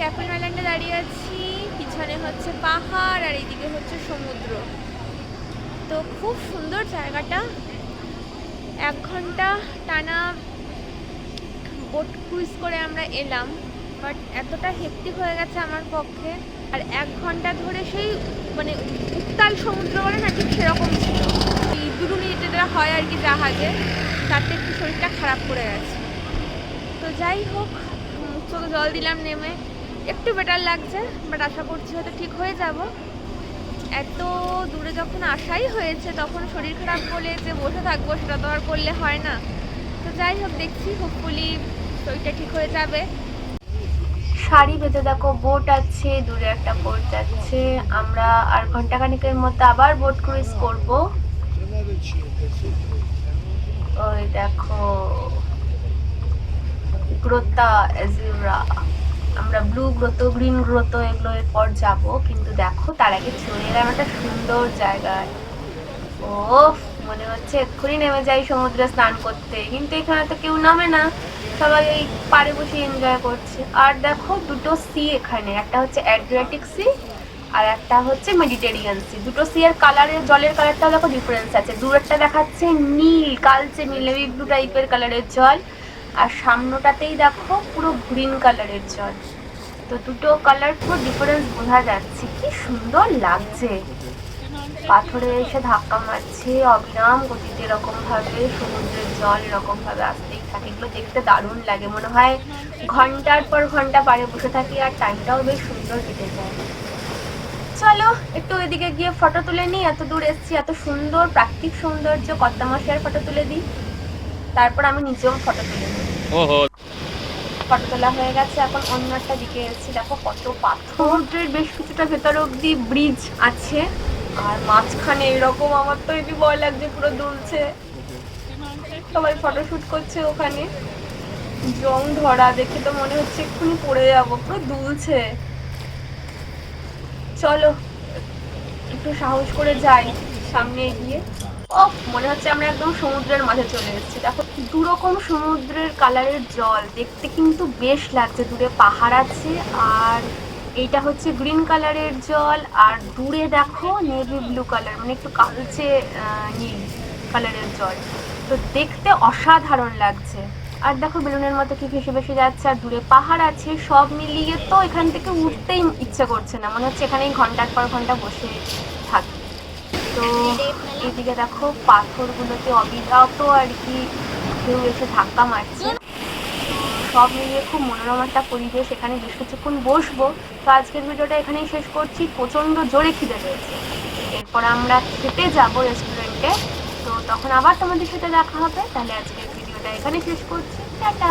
ক্যাপেল আইল্যান্ডে দাঁড়িয়ে আছি। পিছনে হচ্ছে পাহাড় আর এইদিকে হচ্ছে সমুদ্র। তো খুব সুন্দর জায়গাটা। এক ঘণ্টা টানা বোট ক্রুজ করে আমরা এলাম, বাট এতটা হেক্টিক হয়ে গেছে আমার পক্ষে। আর এক ঘণ্টা ধরে সেই মানে উত্তাল সমুদ্র বলে না, ঠিক সেরকম ছিল। এই দুরুনি যেটা হয় আর কি জাহাজে, তাতে একটু শরীরটা খারাপ করে গেছে। তো যাই হোক চোখে জল দিলাম নেমে। একটু বেটার লাগছে বাট আশা করছি হয়তো ঠিক হয়ে যাব। এত দূরে যখন আসাই হয়েছে, তখন শরীর খারাপ বলে যে বসে থাকব সেটা তো আর করলে হয় না। তো যাই হোক, দেখছি হোপফুলি শরীরটা ঠিক হয়ে যাবে। শাড়ি বেঁধে দেখো বোট আছে, দূরে একটা বোট যাচ্ছে। আমরা আর ঘন্টাখানিকের মধ্যে আবার বোট ক্রুইজ করব। ওই দেখো গ্রোতা এজিউরা আমরা ব্লু গ্রোতো গ্রিন গ্রোতো এগুলো এরপর যাব, কিন্তু দেখো তার আগে চলে এলাম একটা সুন্দর জায়গায়। ও মনে হচ্ছে এক্ষুনি নেমে যাই সমুদ্রে স্নান করতে, কিন্তু এখানে তো কেউ নামে না, সবাই এই পাড়ে বসে এনজয় করছে। আর দেখো দুটো সি এখানে, একটা হচ্ছে অ্যাড্রিয়াটিক সি আর একটা হচ্ছে মেডিটেরিয়ান সি দুটো সি এর কালারের জলের কালারটাও দেখো ডিফারেন্স আছে। দূরেরটা দেখাচ্ছে নীল, কালচে নীল ব্লু টাইপের কালারের জল। আর সামনেটাতেই দেখো পুরো গ্রিন কালারের জল। তো দুটো কালার পুরো ডিফারেন্স বোঝা যাচ্ছে। কি সুন্দর লাগছে। পাথরে এসে ধাক্কা মারছে। অবিরাম গতিতে এরকম ভাবে সমুদ্রের জল এরকম ভাবে আসতেই থাকে। এগুলো দেখতে দারুণ লাগে। মনে হয় ঘণ্টার পর ঘণ্টা পাড়ে বসে থাকি আর টাইমটাও বেশ সুন্দর কেটে যায়। চলো, একটু ওইদিকে গিয়ে ফটো তুলে নিই। এত দূর এসেছি, এত সুন্দর, প্রাকৃতিক সৌন্দর্য। কত্তামশাইয়ের ফটো তুলে দিই। তারপর আমি নিজেও ফটো তুলে ওহো। ফটো তোলা হয়ে গেছে এখন অন্য একটা দিকে এসেছি দেখো কত পাথর সমুদ্রের বেশ কিছুটা ভেতর অব্দি ব্রিজ আছে। আর মাঝখানে এরকম আমার তো এটি ভয় লাগছে পুরো দুলছে। সবাই ফটোশুট করছে ওখানে। জং ধরা দেখে তো মনে হচ্ছে এক্ষুনি পড়ে যাব পুরো দুলছে। চলো একটু সাহস করে যাই সামনে এগিয়ে। ও মনে হচ্ছে আমরা একদম সমুদ্রের মাঝে চলে এসেছি। দেখো দু রকম সমুদ্রের কালারের জল। দেখতে কিন্তু বেশ লাগছে। দূরে পাহাড় আছে, আর এইটা হচ্ছে গ্রিন কালারের জল, আর দূরে দেখো নেভি ব্লু কালার মানে একটু কালচে নীল কালারের জল। তো দেখতে অসাধারণ লাগছে। আর দেখো, বেলুনের মতো কি ভেসে ভেসে যাচ্ছে, আর দূরে পাহাড় আছে, সব মিলিয়ে তো এখান থেকে উঠতেই ইচ্ছে করছে না। মনে হচ্ছে এখানেই ঘণ্টার পর ঘণ্টা বসে থাকি। তো এদিকে দেখো পাথরগুলোতে অবিরাত আর কি কেউ এসে ধাক্কা মারছে। সব মিলিয়ে খুব মনোরম একটা পরিবেশ, এখানে বেশ কিছুক্ষণ বসবো। তো আজকের ভিডিওটা এখানেই শেষ করছি। প্রচণ্ড জোরে খিদে পেয়েছে। এরপর আমরা খেতে যাব রেস্টুরেন্টে তো তখন আবার তোমাদের সাথে দেখা হবে। তাহলে আজকের ভিডিওটা এখানে শেষ করছি। টাটা!